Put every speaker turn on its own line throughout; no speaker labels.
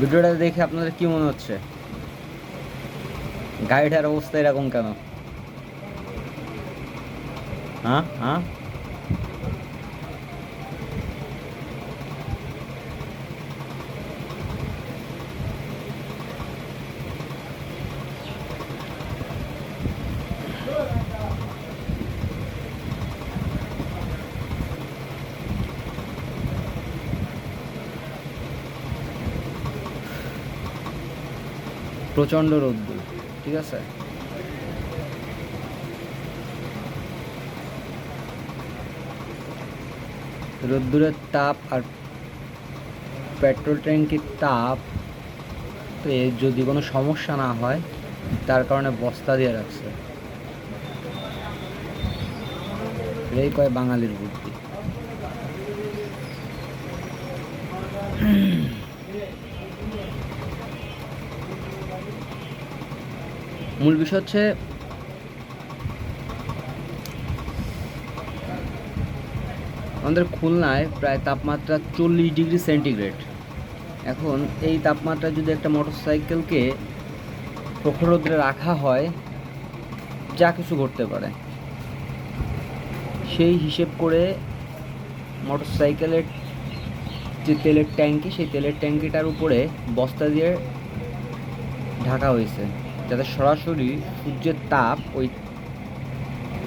ভিডিওটা দেখে আপনাদের কি মনে হচ্ছে? গাড়িটার অবস্থা এরকম কেন? হ্যাঁ? হ্যাঁ? প্রচণ্ড রোদ্দুর ঠিক আছে? রোদ্দুরের তাপ আর পেট্রোল ট্যাঙ্কির তাপ যদি কোনো সমস্যা না হয়, তার কারণে বস্তা দিয়ে রাখছে। এই কয় বাঙালির বুদ্ধি। মূল বিষয় হচ্ছে আমাদের খুলনায় প্রায় তাপমাত্রা চল্লিশ ডিগ্রি সেন্টিগ্রেড। এখন এই তাপমাত্রা যদি একটা মোটরসাইকেলকে প্রখর রোদ্রে রাখা হয়, যা কিছু ঘটতে পারে। সেই হিসেব করে মোটরসাইকেলের যে তেলের ট্যাঙ্কি, সেই তেলের ট্যাঙ্কিটার উপরে বস্তা দিয়ে ঢাকা হয়েছে। যাতে সরাসরি সূর্যের তাপ ওই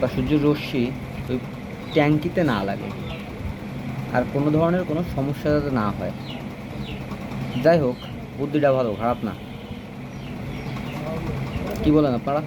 বা সূর্যের রশ্মি ওই ট্যাঙ্কিতে না লাগে। আর কোনো ধরনের কোনো সমস্যা যাতে না হয়। যাই হোক, বুদ্ধিটা ভালো, খারাপ না। কি বলেন আপনারা?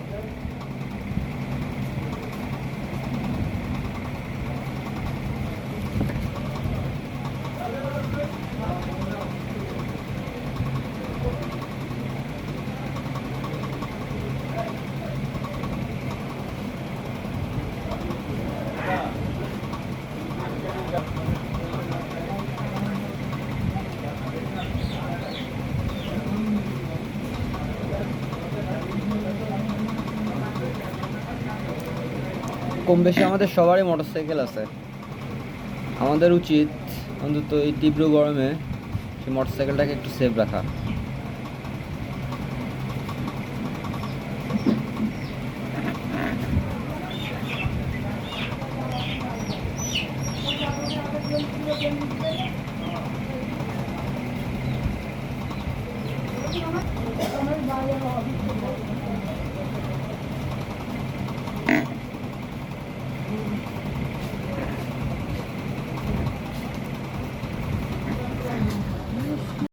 কম বেশি আমাদের সবারই মোটরসাইকেল আছে আমাদের উচিত অন্তত এই তীব্র গরমে সেই মোটরসাইকেলটাকে একটু সেফ রাখা Thank you.